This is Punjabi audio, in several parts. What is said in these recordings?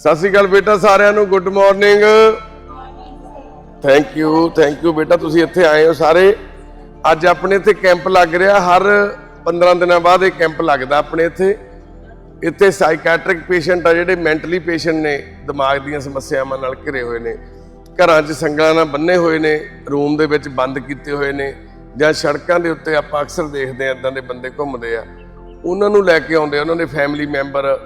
ਸਤਿ ਸ਼੍ਰੀ ਅਕਾਲ ਬੇਟਾ ਸਾਰਿਆਂ ਨੂੰ good morning thank you thank you ਬੇਟਾ, ਤੁਸੀਂ ਇੱਥੇ ਆਏ ਹੋ ਸਾਰੇ। ਅੱਜ ਆਪਣੇ ਇੱਥੇ ਕੈਂਪ ਲੱਗ ਰਿਹਾ, ਹਰ 15 ਦਿਨਾਂ ਬਾਅਦ ਇਹ ਕੈਂਪ ਲੱਗਦਾ ਆਪਣੇ ਇੱਥੇ। ਇੱਥੇ ਸਾਈਕੈਟ੍ਰਿਕ ਪੇਸ਼ੈਂਟ ਆ ਜਿਹੜੇ ਮੈਂਟਲੀ ਪੇਸ਼ੈਂਟ ਨੇ, ਦਿਮਾਗ ਦੀਆਂ ਸਮੱਸਿਆਵਾਂ ਨਾਲ ਘਿਰੇ ਹੋਏ ਨੇ। ਘਰਾਂ 'ਚ ਸੰਗਲਾਂ ਨਾਲ ਬੰਨੇ ਹੋਏ ਨੇ ਰੂਮ ਦੇ ਵਿੱਚ ਬੰਦ ਕੀਤੇ ਹੋਏ ਨੇ, ਜਾਂ ਸੜਕਾਂ ਦੇ ਉੱਤੇ ਆਪਾਂ ਅਕਸਰ ਦੇਖਦੇ ਆ ਇਦਾਂ ਦੇ ਬੰਦੇ ਘੁੰਮਦੇ ਆ। ਉਹਨਾਂ ਨੂੰ ਲੈ ਕੇ ਆਉਂਦੇ ਆ, ਉਹਨਾਂ ਦੇ ਫੈਮਿਲੀ ਮੈਂਬਰ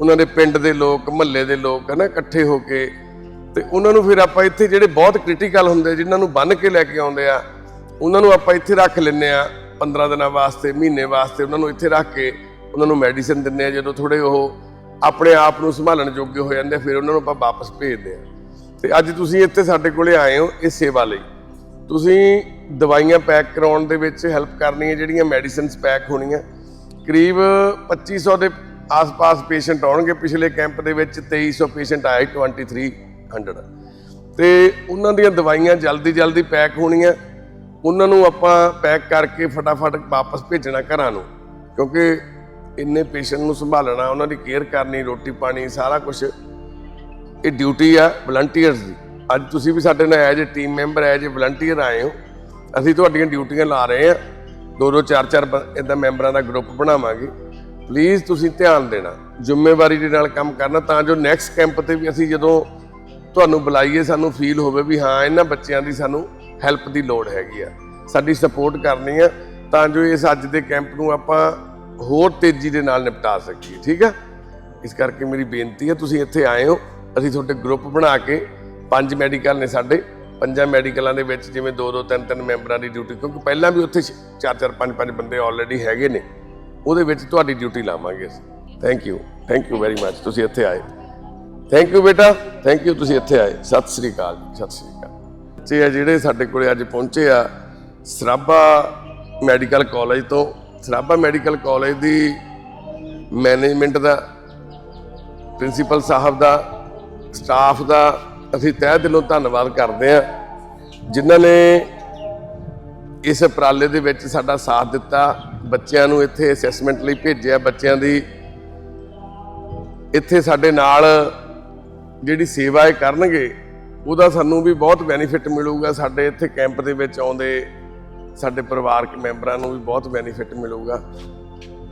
ਉਹਨਾਂ ਦੇ ਪਿੰਡ ਦੇ ਲੋਕ ਮਹੱਲੇ ਦੇ ਲੋਕ ਹਨਾ ਇਕੱਠੇ ਹੋ ਕੇ। ਤੇ ਉਹਨਾਂ ਨੂੰ ਫਿਰ ਆਪਾਂ ਇੱਥੇ ਜਿਹੜੇ ਬਹੁਤ ਕ੍ਰਿਟੀਕਲ ਹੁੰਦੇ ਜਿਨ੍ਹਾਂ ਨੂੰ ਬੰਨ ਕੇ ਲੈ ਕੇ ਆਉਂਦੇ ਆ ਉਹਨਾਂ ਨੂੰ ਆਪਾਂ ਇੱਥੇ ਰੱਖ ਲੈਂਦੇ ਆ। 15 ਦਿਨਾਂ ਵਾਸਤੇ ਮਹੀਨੇ ਵਾਸਤੇ ਉਹਨਾਂ ਨੂੰ ਇੱਥੇ ਰੱਖ ਕੇ ਉਹਨਾਂ ਨੂੰ ਮੈਡੀਸਿਨ ਦਿੰਦੇ ਆ ਜਦੋਂ ਥੋੜੇ ਉਹ ਆਪਣੇ ਆਪ ਨੂੰ ਸੰਭਾਲਣ ਯੋਗੇ ਹੋ ਜਾਂਦੇ ਆ, ਫਿਰ ਉਹਨਾਂ ਨੂੰ ਆਪਾਂ ਵਾਪਸ ਭੇਜਦੇ ਆ। ਤੇ ਅੱਜ ਤੁਸੀਂ ਇੱਥੇ ਸਾਡੇ ਕੋਲੇ ਆਏ ਹੋ ਇਸ ਸੇਵਾ ਲਈ। ਤੁਸੀਂ ਦਵਾਈਆਂ ਪੈਕ ਕਰਾਉਣ ਦੇ ਵਿੱਚ ਹੈਲਪ ਕਰਨੀ ਹੈ ਜਿਹੜੀਆਂ ਮੈਡੀਸਿਨਸ ਪੈਕ ਹੋਣੀਆਂ ਕਰੀਬ 2500 ਦੇ ਆਸ-ਪਾਸ ਪੇਸ਼ੈਂਟ ਆਉਣਗੇ, ਪਿਛਲੇ ਕੈਂਪ ਦੇ ਵਿੱਚ 2300 ਪੇਸ਼ੈਂਟ ਆਏ 2300 ਤੇ ਉਹਨਾਂ ਦੀਆਂ ਦਵਾਈਆਂ ਜਲਦੀ ਜਲਦੀ ਪੈਕ ਹੋਣੀਆਂ। ਉਹਨਾਂ ਨੂੰ ਆਪਾਂ ਪੈਕ ਕਰਕੇ ਫਟਾਫਟ ਵਾਪਸ ਭੇਜਣਾ ਘਰਾਂ ਨੂੰ, ਕਿਉਂਕਿ ਇੰਨੇ ਪੇਸ਼ੈਂਟ ਨੂੰ ਸੰਭਾਲਣਾ, ਉਹਨਾਂ ਦੀ ਕੇਅਰ ਕਰਨੀ, ਰੋਟੀ ਪਾਣੀ, ਸਾਰਾ ਕੁਝ ਇਹ ਡਿਊਟੀ ਆ ਵਲੰਟੀਅਰਸ ਦੀ। ਅੱਜ ਤੁਸੀਂ ਵੀ ਸਾਡੇ ਨਾਲ as a team member as a volunteer ਆਏ ਹੋ। ਅਸੀਂ ਤੁਹਾਡੀਆਂ ਡਿਊਟੀਆਂ ਲਾ ਰਹੇ ਆ ਦੋ ਦੋ ਚਾਰ ਚਾਰ ਇਦਾਂ ਮੈਂਬਰਾਂ ਦਾ ਗਰੁੱਪ ਬਣਾਵਾਂਗੇ। ਪਲੀਜ਼ ਤੁਸੀਂ ਧਿਆਨ ਦੇਣਾ। ਜ਼ਿੰਮੇਵਾਰੀ ਦੇ ਨਾਲ ਕੰਮ ਕਰਨਾ, ਤਾਂ ਜੋ ਨੈਕਸਟ ਕੈਂਪ ਤੇ ਵੀ ਅਸੀਂ ਜਦੋਂ ਤੁਹਾਨੂੰ ਬੁਲਾਈਏ, ਸਾਨੂੰ ਫੀਲ ਹੋਵੇ ਵੀ ਹਾਂ, ਇਹਨਾਂ ਬੱਚਿਆਂ ਦੀ ਸਾਨੂੰ ਹੈਲਪ ਦੀ ਲੋੜ ਹੈਗੀ ਆ। ਸਾਡੀ ਸਪੋਰਟ ਕਰਨੀ ਆ, ਤਾਂ ਜੋ ਇਸ ਅੱਜ ਦੇ ਕੈਂਪ ਨੂੰ ਆਪਾਂ ਹੋਰ ਤੇਜ਼ੀ ਦੇ ਨਾਲ ਨਿਪਟਾ ਸਕੀਏ, ਠੀਕ ਆ? ਇਸ ਕਰਕੇ ਮੇਰੀ ਬੇਨਤੀ ਹੈ ਤੁਸੀਂ ਇੱਥੇ ਆਏ ਹੋ। ਅਸੀਂ ਤੁਹਾਡੇ ਗਰੁੱਪ ਬਣਾ ਕੇ ਪੰਜ ਮੈਡੀਕਲ ਨੇ ਸਾਡੇ, ਪੰਜਾਂ ਮੈਡੀਕਲਾਂ ਦੇ ਵਿੱਚ ਜਿਵੇਂ ਦੋ ਦੋ ਤਿੰਨ ਤਿੰਨ ਮੈਂਬਰਾਂ ਦੀ ਡਿਊਟੀ ਕਿਉਂਕਿ ਪਹਿਲਾਂ ਵੀ ਉੱਥੇ ਚਾਰ ਚਾਰ ਪੰਜ ਪੰਜ ਬੰਦੇ ਆਲਰੇਡੀ ਹੈਗੇ ਨੇ। ਉਹਦੇ ਵਿੱਚ ਤੁਹਾਡੀ ਡਿਊਟੀ ਲਾਵਾਂਗੇ ਅਸੀਂ। Thank you thank you very much ਤੁਸੀਂ ਇੱਥੇ ਆਏ। ਥੈਂਕ ਯੂ ਬੇਟਾ ਥੈਂਕ ਯੂ ਤੁਸੀਂ ਇੱਥੇ ਆਏ। ਸਤਿ ਸ੍ਰੀ ਅਕਾਲ, ਸਤਿ ਸ੍ਰੀ ਅਕਾਲ। ਬੱਚੇ ਆ ਜਿਹੜੇ ਸਾਡੇ ਕੋਲੇ ਅੱਜ ਪਹੁੰਚੇ ਆ, ਸਰਾਭਾ ਮੈਡੀਕਲ ਕਾਲਜ ਤੋਂ। ਸਰਾਭਾ ਮੈਡੀਕਲ ਕਾਲਜ ਦੀ ਮੈਨੇਜਮੈਂਟ ਦਾ, ਪ੍ਰਿੰਸੀਪਲ ਸਾਹਿਬ ਦਾ, ਸਟਾਫ ਦਾ ਅਸੀਂ ਤਹਿ ਦਿਲੋਂ ਧੰਨਵਾਦ ਕਰਦੇ ਹਾਂ ਜਿਨ੍ਹਾਂ ਨੇ ਇਸ ਉਪਰਾਲੇ ਦੇ ਵਿੱਚ ਸਾਡਾ ਸਾਥ ਦਿੱਤਾ। ਬੱਚਿਆਂ ਨੂੰ ਇੱਥੇ ਅਸੈਸਮੈਂਟ ਲਈ ਭੇਜਿਆ, ਬੱਚਿਆਂ ਦੀ ਇੱਥੇ ਸਾਡੇ ਨਾਲ ਜਿਹੜੀ ਸੇਵਾ ਇਹ ਕਰਨਗੇ, ਉਹਦਾ ਸਾਨੂੰ ਵੀ ਬਹੁਤ ਬੈਨੀਫਿਟ ਮਿਲੂਗਾ, ਸਾਡੇ ਇੱਥੇ ਕੈਂਪ ਦੇ ਵਿੱਚ ਆਉਂਦੇ ਸਾਡੇ ਪਰਿਵਾਰਕ ਮੈਂਬਰਾਂ ਨੂੰ ਵੀ ਬਹੁਤ ਬੈਨੀਫਿਟ ਮਿਲੂਗਾ।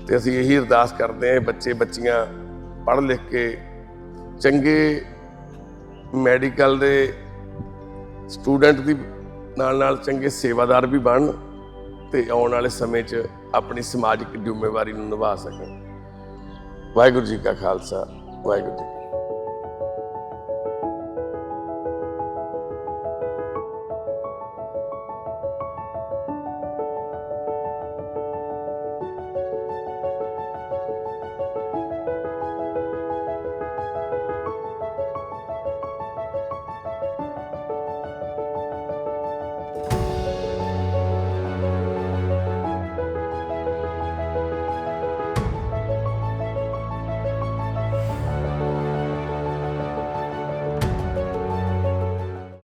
ਤੇ ਅਸੀਂ ਇਹੀ ਅਰਦਾਸ ਕਰਦੇ ਹਾਂ ਬੱਚੇ ਬੱਚੀਆਂ ਪੜ੍ਹ ਲਿਖ ਕੇ ਚੰਗੇ ਮੈਡੀਕਲ ਦੇ ਸਟੂਡੈਂਟ ਦੀ ਨਾਲ ਨਾਲ ਚੰਗੇ ਸੇਵਾਦਾਰ ਵੀ ਬਣਨ ਤੇ ਆਉਣ ਵਾਲੇ ਸਮੇਂ 'ਚ ਆਪਣੀ ਸਮਾਜਿਕ ਜ਼ਿੰਮੇਵਾਰੀ ਨੂੰ ਨਿਭਾ ਸਕਣ। ਵਾਹਿਗੁਰੂ ਜੀ ਕਾ ਖਾਲਸਾ ਵਾਹਿਗੁਰੂ ਜੀ